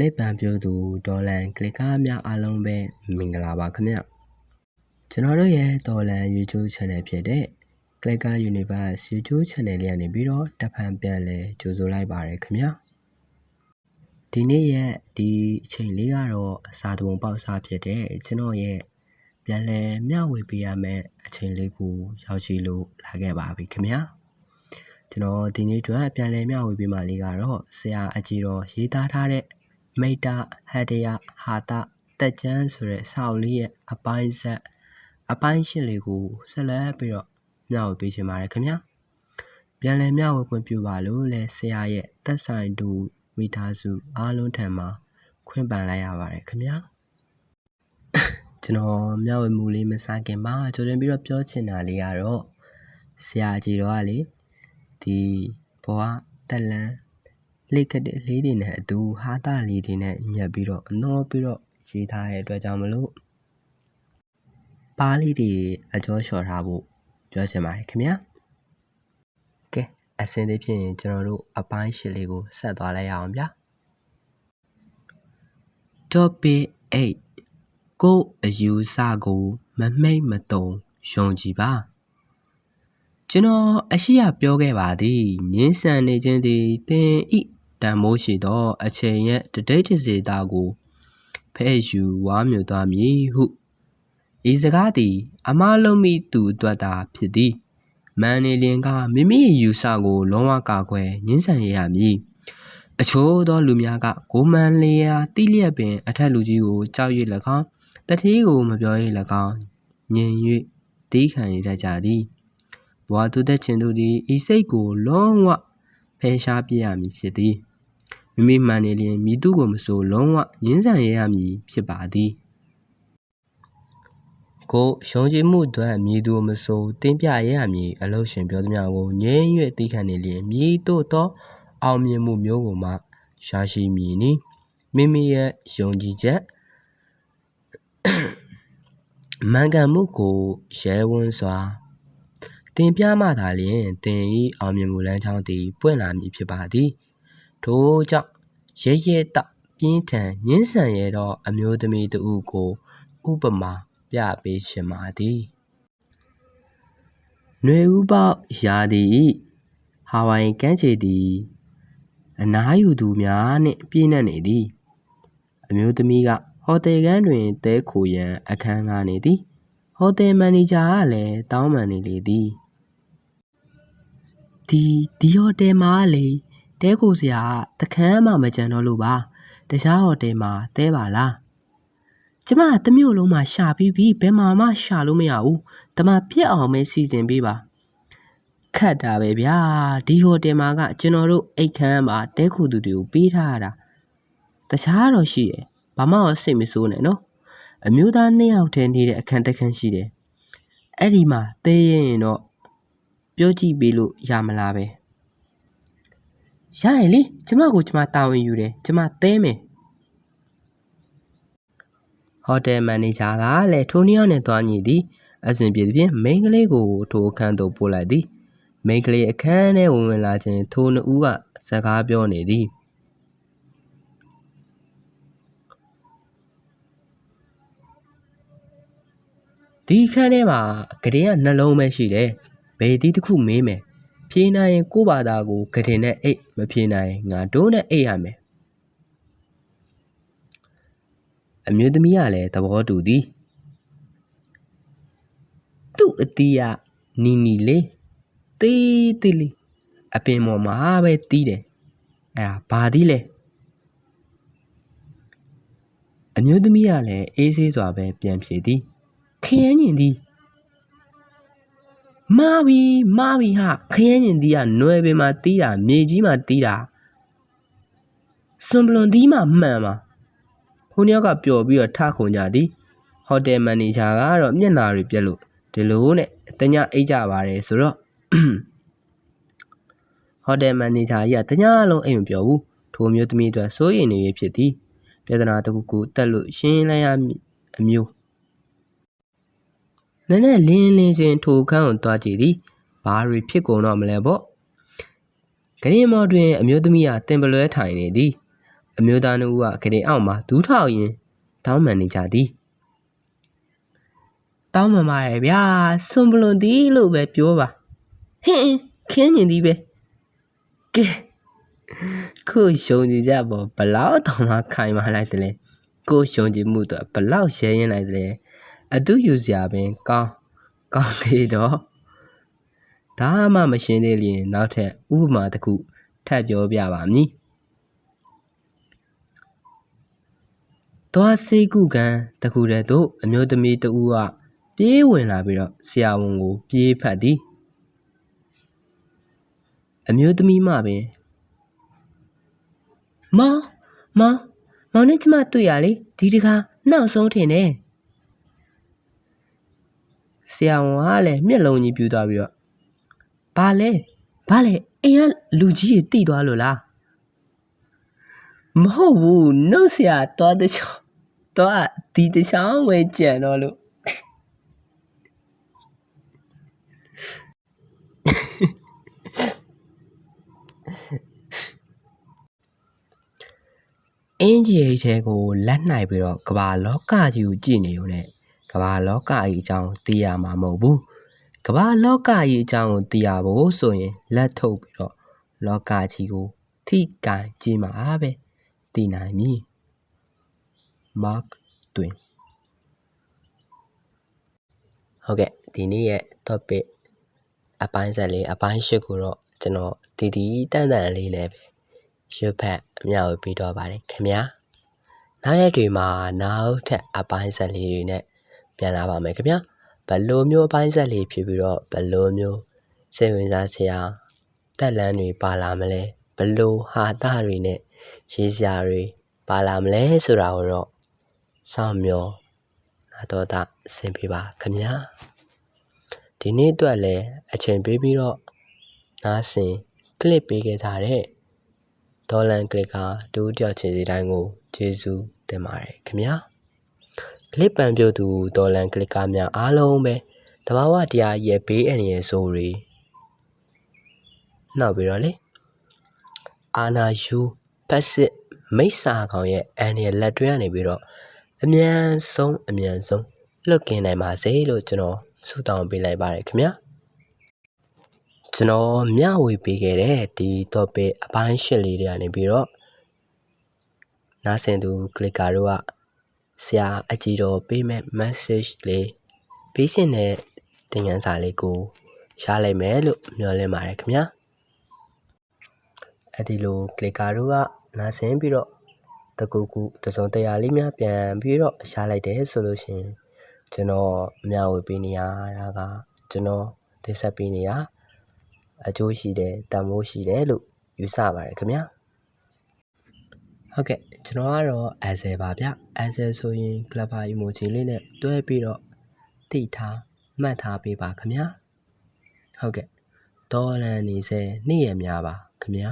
လစ်ပန်ပြိုသူဒေါ်လန်ကလစ်ကားများအားလုံးပဲမင်္ဂလာပါခင်ဗျကျွန်တော်တို့ရဲ့ဒေါ်လန် YouTube Channel ဖြစ်တဲ့ Clicker Universe YouTube Channel လေးကနေပြီးတော့တဖန်ပြန်လဲကြိုဆိုလိုက်ပါရခင်ဗျဒီနေ့ရဲ့ဒီအချိန်လေးကတော့အစာတပုံပေါက်စားဖြစ်တဲ့ကျွန်တော်ရဲ့ပြန်လဲမျှဝေပေးရမယ့်အချိန်လေးကိုရောက်ရှိလို့လာခဲ့ပါပြီခင်ဗျာကျွန်တော်ဒီနေ့အတွက်ပြန်လဲမျှဝေပေးမှလေးကတော့ဆရာအကြီးတော်ရေးသားထားတဲ့ မိတ္တဟတယဟာတတက်ကျန်းဆိုတဲ့စာအုပ်လေးရဲ့အပိုင်းဆက်အပိုင်းရှင်းလေးကိုဆက်လက်ပြီးတော့မျှဝေပေးချင်ပါတယ်ခင်ဗျာပြန်လည်မျှဝေခွင့်ပြုပါလို့လဲဆရာရဲ့တက်ဆိုင်သူမိသားစုအားလုံးထံမှာခွင့်ပန်လိုက်ရပါတယ်ခင်ဗျာကျွန်တော်မျှဝေမှုလေးမစခင်မှာကြိုတင်ပြီးတော့ပြောချင်တာလေးကတော့ဆရာကြီးတော်ကလေဒီဘဝတက်လန်း လိတ်ကတဲ့လေးတွေနဲ့အတူဟာတာလေးတွေနဲ့ညက်ပြီးတော့အနော်ပြီးတော့ရေးထားတဲ့အတွက်ကြောင့်မလို့ပါးလေးတွေအကျော်လျှော်ထားဖို့ပြောချင်ပါတယ်ခင်ဗျာကဲအစင်းသေးဖြစ်ရင်ကျွန်တော်တို့အပိုင်းရှစ်လေးကိုဆက်သွားလိုက်ရအောင်ဗျာ topic 8ကိုအယူဆကိုမမိတ်မတုံယုံကြည်ပါကျွန်တော်အရှိရပြောခဲ့ပါသည်ငင်းဆန်နေခြင်းသည်တင်ဤ တန်မိုးရှိသော အချိန်ရဲ့တဒိဋ္ဌစေတာကိုဖဲ့ယူဝါမျိုးသွားမည်ဟုဤစကားသည် အမလုံးမိသူအတွက်သာဖြစ်သည်မန်နေလင်ကမိမိယူဆကို လုံးဝကာကွယ်ငင်းဆန်ရရမည်အချို့သောလူများကကိုမန်လျာတိလျက်ပင် အထက်လူကြီးကိုကြောက်၍၎င်းတတိကိုမပြော၍၎င်းညင်၍တီးခံရတတ်ကြသည်ဘဝသူသက်ခြင်းတို့သည်ဤစိတ်ကိုလုံးဝဖယ်ရှားပြရမည်ဖြစ်သည် မိမိမှန်နေလျင်မိသူကိုမဆိုလုံးဝငင်းဆန်ရရမည်ဖြစ်ပါသည်ကိုရှုံးကြည်မှုအတွက်မြည်သူမဆိုတင်းပြရရမည်အလို့ရှင်ပြောသမျှကိုငြင်း၍သိခံနေလျင်မြည်တို့သော အောင်မြင်မှုမျိုးကိုမှရရှိမည်နီမိမိရဲ့ယုံကြည်ချက်မှန်ကန်မှုကိုရဲဝန်းစွာတင်ပြမှသာလျှင်တင်ဤအောင်မြင်မှုလမ်းကြောင်းသည်ပွင့်လာမည်ဖြစ်ပါသည် ထို့ကြောင့်ရဲရဲတပြင်းထန်ညှင်းဆန်ရသောအမျိုးသမီးတဦးကိုဥပမာပြပေးရှင်ပါသည်ຫນွေဥပေါရာသည်ဟာဝိုင်ကမ်းခြေသည်အနားယူသူများနှင့်ပြည့်နှက်နေသည်အမျိုးသမီးကဟိုတယ်ကန်းတွင်တဲခိုရန်အခန်းကားနေသည်ဟိုတယ်မန်နေဂျာကလည်းတောင်းပန်နေလေသည်ဒီဒီဟိုတယ်မှာလေ တဲခိုစရာတခန်းမှမကြံတော့လို့ပါတခြားဟိုတယ်မှာတဲပါလားကျမတမျိုးလုံးမှာရှာပြီးပြီဘယ်မှာမှရှာလို့မရဘူးတမပြက်အောင်ပဲစီစဉ်ပေးပါခတ်တာပဲဗျာဒီဟိုတယ်မှာကကျွန်တော်တို့အိတ်ခမ်းမှာတဲခိုသူတွေကိုပေးထားရတာတခြားတော့ရှိတယ်ဘာမှစိတ်မဆိုးနဲ့နော်အမျိုးသားနှစ်ယောက်တည်းနေတဲ့အခန်းတစ်ခန်းရှိတယ်အဲ့ဒီမှာတဲရင်တော့ပြောကြည့်ပေးလို့ရမလားပဲ ရရင်လေကျမကိုကျမတာဝန်ယူတယ်ကျမတဲမယ်ဟိုတယ်မန်နေဂျာကလည်းထိုးနီယောနဲ့တွားညီသည်အစဉ်ပြေသည်ဖြင့်မိန်းကလေးကိုထိုအခန်းသို့ပို့လိုက်သည်မိန်းကလေးအခန်းထဲဝင်ဝင်လာခြင်းထိုနှစ်ဦးကစကားပြောနေသည်ဒီခန်းထဲမှာဂရင်ကနှလုံးပဲရှိတယ်ဘယ်ဒီတစ်ခုမေးမယ် ဖြေနိုင်ရင်ကို့ဘာသာကိုဂရင်နဲ့အိတ်မဖြေနိုင်ငါတို့နဲ့အိတ်ရမယ်အမျိုးသမီးကလည်းသဘောတူသည်သူ့အတီးကနီနီလေးတေးတေးလေးအပင်ပေါ်မှာပဲတီးတယ်အဲ့ဒါဘာသီးလဲအမျိုးသမီးကလည်းအေးဆေးစွာပဲပြန်ဖြေသည်ခရမ်းညင်သည် မာဘီမာဘီဟာခရမ်းညင်သည်ကနွယ်ပင်မှာတီးတာမြေကြီးမှာတီးတာစွန်ပလွန်သီးမှမှန်ပါဟိုနှစ်ယောက်ကပျော်ပြီးတော့ထခုန်ကြသည်ဟိုတယ်မန်နေဂျာကတော့မျက်နာတွေပြက်လို့ဒီလိုနဲ့တညအိတ်ကြပါတယ်ဆိုတော့ဟိုတယ်မန်နေဂျာကြီးကတညလုံးအိမ်မပြောဘူးထိုမျိုးသမီးအတွက်စိုးရိမ်နေရဖြစ်သည်ပြဿနာတစ်ခုခုတက်လို့ရှင်းလိုက်ရအမျိုး နည်းနည်းလင်းလင်းချင်းထိုခန်းကိုတွားကြည့်သည်ဘာတွေဖြစ်ကုန်တော့မလဲပေါ့ဂရင်မော်တွင်အမျိုးသမီးဟာတင်ပလွဲထိုင်နေသည်ဘအမျိုးသားတို့ကကလေးအောက်မှာဒူးထောက်ရင်တောင်းမှန်နေကြသည်တောင်းမှန်ပါရဲ့ဗျာစွန်ပလွန်သည်လို့ပဲပြောပါဟင်းခင်းမြင်သည်ပဲကဲခုရှုံကြည်ကြပေါ့ဘလောက်တောင်မှခိုင်မာလိုက်တယ်လေကိုရှုံကြည်မှုတော့ဘလောက်ရှဲရင်လိုက်တယ် အတူယူစရာပင်ကောင်းကောင်းသေးတော့ဒါမှမရှင်းသေးရင်နောက်ထပ်ဥပမာတစ်ခုထပ်ပြောပြပါမည်သွားစိတ်ကုကန်တခုတည်းတို့အမျိုးသမီးတဦးကပြေးဝင်လာပြီးတော့ဆရာဝန်ကို ပြေးဖတ်သည်အမျိုးသမီးမှပင်မောင်မောင်မောင်နဲ့ကျမတွေ့ရလေဒီတခါနောက်ဆုံးထင်တယ် ဆရာဝန်ကလည်းမျက်လုံးကြီးပြူသွားပြီးတော့ဘာလဲဘာလဲအိမ်ကလူကြီးတွေတိသွားလို့လားမဟုတ်ဘူးနှုတ်ဆရာသွားတဲ့ချောင်းသွားဒီတချောင်းဝဲကြံတော့လို့အင်းကြီးရဲ့ချဲကိုလက်နိုင်ပြီးတော့ကဘာလောကကြီးကိုကြည့်နေုံနဲ့ ကဘာလောကကြီးအကြောင်းသိရမှာမဟုတ်ဘူးကဘာလောကကြီးအကြောင်းကိုသိရဖို့ဆိုရင်လက်ထုတ်ပြီးတော့လောကကြီးကိုထိကန်ကြည့်မှာပဲသိနိုင်မည် Mark Twain ဟုတ်ကဲ့ဒီနေ့ရဲ့ topic အပိုင်းဆက်လေးအပိုင်း၈ကိုတော့ကျွန်တော်ဒီဒီတန်တန်လေးနဲ့ပဲရွတ်ဖတ်အမြောက်ပြီးတော့ပါတယ်ခင်ဗျာနောက်ရက်တွေမှာနောက်ထပ်အပိုင်းဆက်လေးတွေနဲ့ ပြန်လာပါမယ်ခင်ဗျာဘလိုမျိုးအပိုင်းဆက်လေးဖြစ်ပြီးတော့ဘလိုမျိုးစိတ်ဝင်စားစရာတက်လန်းတွေပါလာမလဲဘလိုဟာတာတွေနဲ့ရေးစရာတွေပါလာမလဲဆိုတာကိုတော့စောင့်မျှော်နာတော်တာအဆင်ပြေပါခင်ဗျာဒီနေ့အတွက်လည်းအချိန်ပေးပြီးတော့နားဆင်ကလစ်ပေးခဲ့ကြတဲ့ဒေါ်လန်ကလစ်ကဒူးတယောက်ချင်းစီတိုင်းကိုကျေးဇူးတင်ပါတယ်ခင်ဗျာ ကလစ်ပန်ပြုတ်သူဒေါ်လန်ကလစ်ကများအားလုံးပဲတဘာဝတရားရဲ့ဘေးအန္တရာယ်ဆိုးတွေနောက်ပြီးတော့လေအာနာယူဖက်စစ်မိစ္ဆာကောင်ရဲ့အန်ရလက်တွဲကနေပြီးတော့အမြန်ဆုံးအမြန်ဆုံးလွတ်ကင်းနိုင်ပါစေလို့ကျွန်တော်ဆုတောင်းပေးလိုက်ပါတယ်ခင်ဗျာကျွန်တော်မျှဝေပေးခဲ့တဲ့ဒီ topic အပိုင်းရှစ်လေးတွေကနေပြီးတော့နားဆင်သူ clicker တို့က ဆရာအကြီးတော်ပေးမဲ့ message လေးပေးရှင်တဲ့သင်ခန်းစာလေးကိုရလိုက်မယ်လို့မျှော်လင့်ပါတယ်ခင်ဗျာအဲ့ဒီလို clicker တို့ကနားဆင်ပြီးတော့တကူကူတစုံတရာလေးများပြန်ပြီးတော့ရှားလိုက်တယ်ဆိုလို့ရှိရင်ကျွန်တော်မျှဝေပေးနေရတာကကျွန်တော်တိဆက်ပေးနေတာအကျိုးရှိတယ်တန်ဖိုးရှိတယ်လို့ယူဆပါတယ်ခင်ဗျာ ဟုတ်ကဲ့ကျွန်တော်ကတော့ Excel ပါဗျ Excel ဆိုရင် clever emoji လေးနဲ့တွဲပြီးတော့တိထားမှတ်ထားပေးပါခင်ဗျာဟုတ်ကဲ့ဒေါ်လန်နေစေနေ့ရများပါခင်ဗျာ